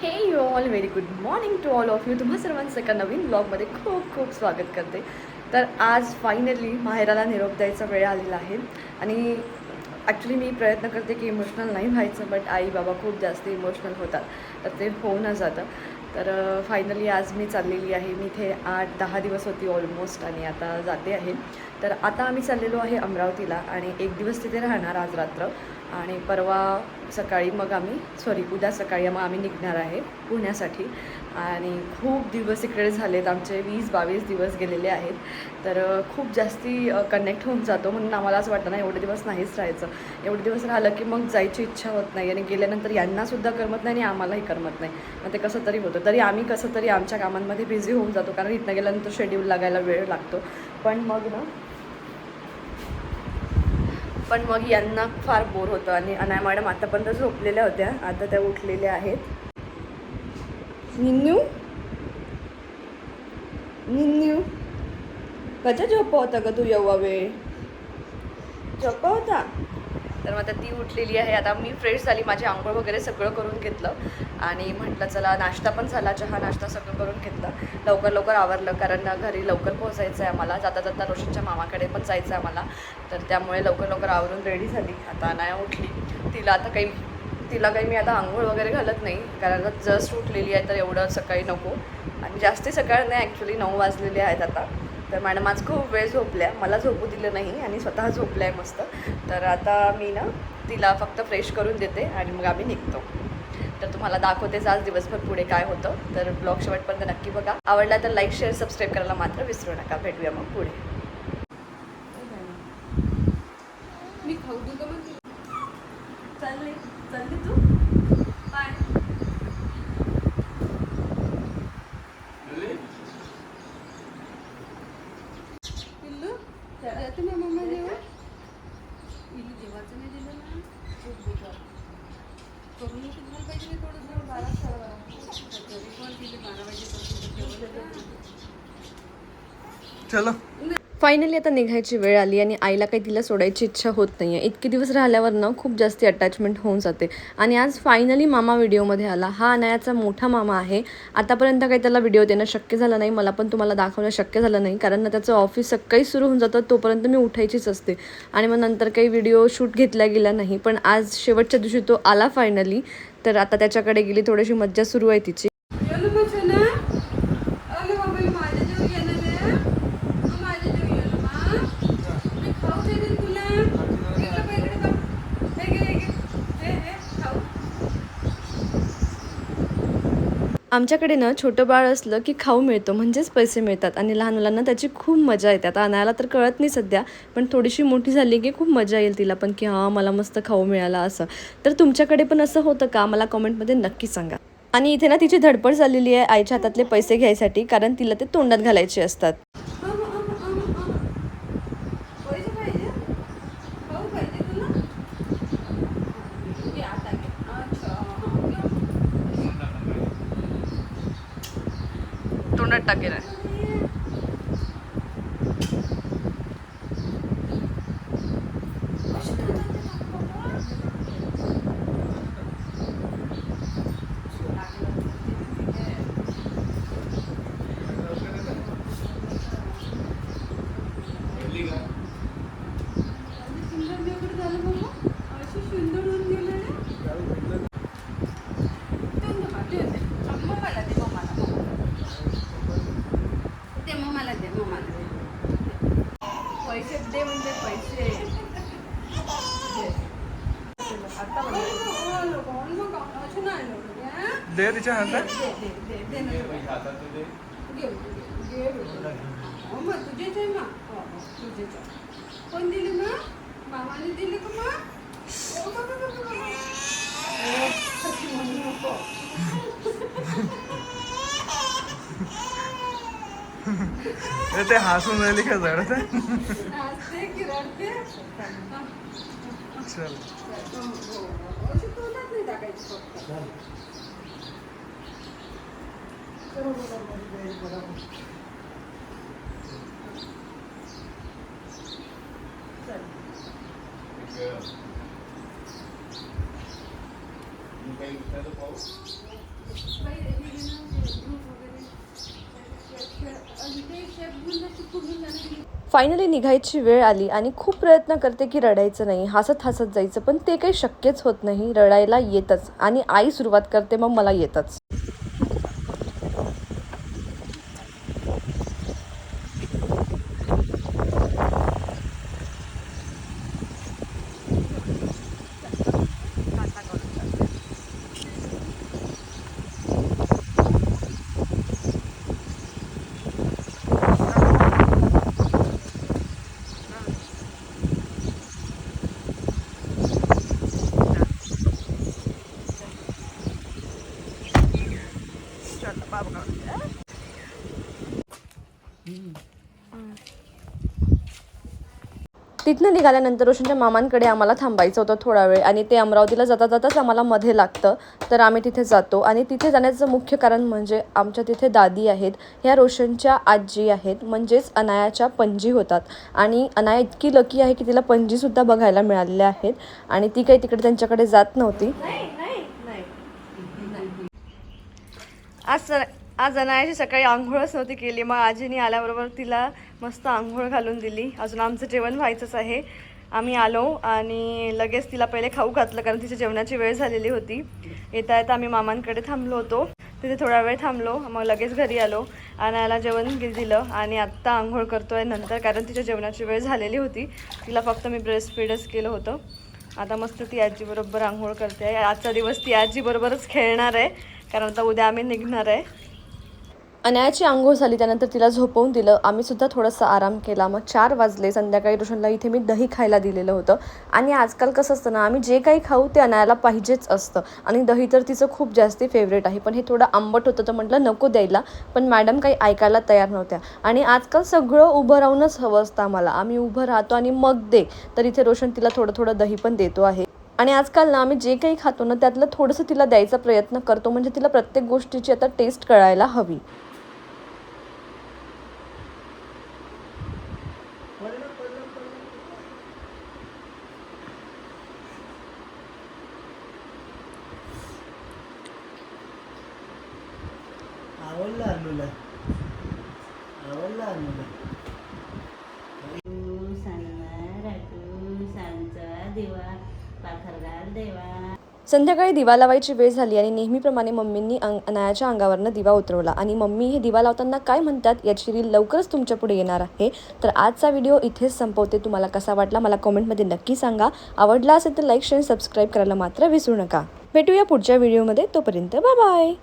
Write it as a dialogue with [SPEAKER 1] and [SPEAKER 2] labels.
[SPEAKER 1] Hey you all very good morning to all of you तुम्हा सर्वांचं एका नवीन ब्लॉगमध्ये खूप खूप स्वागत करते. तर आज फायनली माहेराला निरोप द्यायचा वेळ आलेला आहे. आणि ॲक्च्युली मी प्रयत्न करते की इमोशनल नाही व्हायचं बट आई बाबा खूप जास्त इमोशनल होतात. तर ते होऊन जातं. तर फायनली आज मी चाललेली आहे. मी इथे आठ दहा दिवस होती ऑलमोस्ट आणि आता जाते आहे. तर आता आम्ही चाललेलो आहे अमरावतीला आणि एक दिवस तिथे राहणार आज रात्र. आणि परवा सकाळी मग आम्ही सॉरी उद्या सकाळी मग आम्ही निघणार आहे पुण्यासाठी. आणि खूप दिवस इकडे झालेत आमचे वीस बावीस दिवस गेलेले आहेत. तर खूप जास्ती कनेक्ट होऊन जातो म्हणून आम्हाला असं वाटतं ना एवढे दिवस नाहीच राहायचं. एवढे दिवस राहिलं की मग जायची इच्छा होत नाही आणि गेल्यानंतर यांनासुद्धा करमत नाही आणि आम्हालाही करमत नाही. मग ते कसं तरी होतं. तरी आम्ही कसं तरी आमच्या कामांमध्ये बिझी होऊन जातो कारण इथनं गेल्यानंतर शेड्यूल लागायला वेळ लागतो. पण मग ना पण मग यांना फार बोर होतं आणि अनाय मॅडम आतापर्यंत झोपलेल्या होत्या. आता त्या उठलेल्या आहेत. निन्नू? निन्नू? कशा झोपा होता का तू एवढा वेळ? झोपा होता? तर मग आता ती उठलेली आहे. आता मी फ्रेश झाली. माझी आंघोळ वगैरे सगळं करून घेतलं. आणि म्हटलं चला नाश्ता पण झाला. चहा नाश्ता सगळं करून घेतलं. लवकर लवकर आवरलं. कारण घरी लवकर पोहोचायचं आहे आम्हाला. जाता जाता रोशनच्या मामाकडे पण जायचं आहे आम्हाला. तर त्यामुळे लवकर लवकर आवरून रेडी झाली. आता नाही उठली. तिला आता काही तिला काही मी आता आंघोळ वगैरे घालत नाही. कारण आता जस्ट उठलेली आहे तर एवढं सकाळी नको. आणि जास्ती सकाळ नाही ॲक्च्युली नऊ वाजलेले आहेत आता. तर मॅडम आज खूप वेळ झोपल्या. मला झोपू दिलं नाही आणि स्वतः झोपल्या आहे मस्त. तर आता मी ना तिला फक्त फ्रेश करून देते आणि मग आम्ही निघतो. तर तुम्हाला दाखवतेच आज दिवसभर पुढे काय होतं. तर ब्लॉग शेवटपर्यंत नक्की बघा. आवडला तर लाईक शेअर सबस्क्राईब करायला मात्र विसरू नका. भेटूया मग पुढे.
[SPEAKER 2] मी खाऊ
[SPEAKER 1] चालली चालली तू बाय
[SPEAKER 2] पिल्लू जाते ना मम्मा जेव्हा पिल्लू जेवायचं नाही दिलं ना खूप बेकार करून तुम्हाला पाहिजे नाही थोडंसं बारा साडे बारा तरी पण तिथे बारा वाजेपर्यंत जेवलं
[SPEAKER 3] चलो.
[SPEAKER 1] फायनली आता निघायची वेळ आली आणि आईला काही तिला सोडायची इच्छा होत नाही आहे इतके दिवस राहिल्यावर ना खूप जास्त अटॅचमेंट होऊन जाते. आणि आज फायनली मामा व्हिडिओमध्ये आला. हा अनायाचा मोठा मामा आहे. आतापर्यंत काही त्याला व्हिडिओ देणं शक्य झालं नाही. मला पण तुम्हाला दाखवणं शक्य झालं नाही. कारण ना त्याचं ऑफिस सकाळी सुरू होऊन जातं. तोपर्यंत मी उठायचीच असते. आणि मग नंतर काही व्हिडिओ शूट घेतला गेला नाही. पण आज शेवटच्या दिवशी तो आला फायनली तर आता त्याच्याकडे गेली. थोडीशी मज्जा सुरू आहे तिची
[SPEAKER 2] येलो बच्चा ना अरे बाबा माझ्या जेवण येणार आहे मग माझ्या जेवण येणार मा मी खाऊ दे तुला इकडे बघ, इकडे बघ. हे घे, हे घे. हे, हे, खाऊ.
[SPEAKER 1] आमच्याकडे ना छोटं बाळ असलं की खाऊ मिळतो म्हणजेच पैसे मिळतात आणि लहान मुलांना त्याची खूप मजा येते. आता आणायला तर कळत नाही सध्या पण थोडीशी मोठी झाली की खूप मजा येईल तिला पण की हां मला मस्त खाऊ मिळाला असं. तर तुमच्याकडे पण असं होतं का? मला कमेंटमध्ये नक्की सांगा. आणि इथे ना तिची धडपड झालेली आहे आईच्या हातातले पैसे घ्यायसाठी कारण तिला ते तोंडात घालायचे असतात
[SPEAKER 2] पैसे पाहिजे खाऊ पाहिजे तुला घे आता घे अच्छा
[SPEAKER 1] तोंडात टाकेल
[SPEAKER 2] देवगड झालं बाबा अशी सुंदर होऊन गेलं रे देऊन दे मला, देऊन दे. मम्माला दे मम्माला दे मम्माला दे मम्माला दे पैसे दे म्हणजे पैसे दे. आता बोल. बोल मग, असं नाही बोलू, हा?
[SPEAKER 3] दे तिच्या हातात
[SPEAKER 2] दे, दे, दे, दे ना. घे, घे, घे. हो मग तुझेच आहे मग हो, हो, तिच्या हातात? कोण दिली मग मामाने दिली का मग
[SPEAKER 3] ते हसून राहिली का
[SPEAKER 2] झाड
[SPEAKER 3] चल
[SPEAKER 1] फायनली निघायची वेळ आली आणि खूप प्रयत्न करते की रडायचं नाही हसत हसत जायचं पण ते काही शक्यच होत नाही. रडायला येतच आणि आई सुरुवात करते मग मला येतच. तिथनं निघाल्यानंतर रोशनच्या मामांकडे आम्हाला थांबायचं होतं थोडा वेळ आणि ते अमरावतीला जाता जाताच आम्हाला मध्ये लागतं. तर आम्ही तिथे जातो आणि तिथे जाण्याचं मुख्य कारण म्हणजे आमच्या तिथे दादी आहेत. ह्या रोशनच्या आजी आहेत. म्हणजेच अनायाच्या पणजी होतात. आणि अनाया इतकी लकी आहे की तिला पणजीसुद्धा बघायला मिळालेल्या आहेत. आणि ती काही तिकडे त्यांच्याकडे जात नव्हती. आज आज अनायाची सकाळी आंघोळच नव्हती केली. मग आजीने आल्याबरोबर तिला मस्त आंघोळ घालून दिली. अजून आमचं जेवण व्हायचंच आहे. आम्ही आलो आणि लगेच तिला पहिले खाऊ घातलं कारण तिच्या जेवणाची वेळ झालेली होती. येता येता आम्ही मामांकडे थांबलो होतो. तिथे थोडा वेळ थांबलो मग लगेच घरी आलो. अनायाला जेवण दिलं आणि आत्ता आंघोळ करतोय नंतर कारण तिच्या जेवणाची वेळ झालेली होती. तिला फक्त मी ब्रेस्ट फीडच केलं होतं. आता मस्त ती आजीबरोबर आंघोळ करते. आहे आजचा दिवस ती आजीबरोबरच खेळणार आहे. कारण आता उद्या आम्ही निघणार आहे. अनायाची आंघोळ झाली त्यानंतर तिला झोपवून दिलं. आम्ही सुद्धा थोडासा आराम केला. मग चार वाजले. संध्याकाळी रोशनला इथे मी दही खायला दिलेलं होतं. आणि आजकाल कसं असतं ना आम्ही जे काही खाऊ ते अनायाला पाहिजेच असतं. आणि दही तर तिचं खूप जास्ती फेवरेट आहे. पण हे थोडं आंबट होतं तर म्हटलं नको द्यायला. पण मॅडम काही ऐकायला तयार नव्हत्या. आणि आजकाल सगळं उभं राहूनच हवं असतं आम्हाला. आम्ही उभं राहतो आणि मग दे. तर इथे रोशन तिला थोडं थोडं दही पण देतो आहे. आणि आजकाल ना आम्ही जे काही खातो ना त्यातलं थोडंसं तिला द्यायचा प्रयत्न करतो. म्हणजे तिला प्रत्येक गोष्टीची आता टेस्ट कळायला हवी.
[SPEAKER 4] देवा.
[SPEAKER 1] संध्याकाळी दिवा लावायची वेळ झाली आणि नेहमीप्रमाणे मम्मींनी अंग अनायाच्या अंगावरनं दिवा उतरवला. आणि मम्मी हे दिवा लावताना काय म्हणतात याची रील लवकरच तुमच्यापुढे येणार आहे. तर आजचा व्हिडिओ इथेच संपवते. तुम्हाला कसा वाटला मला कॉमेंटमध्ये नक्की सांगा. आवडला असेल तर लाईक शेअर सबस्क्राईब करायला मात्र विसरू नका. भेटूया पुढच्या व्हिडिओमध्ये. तोपर्यंत बाय बाय.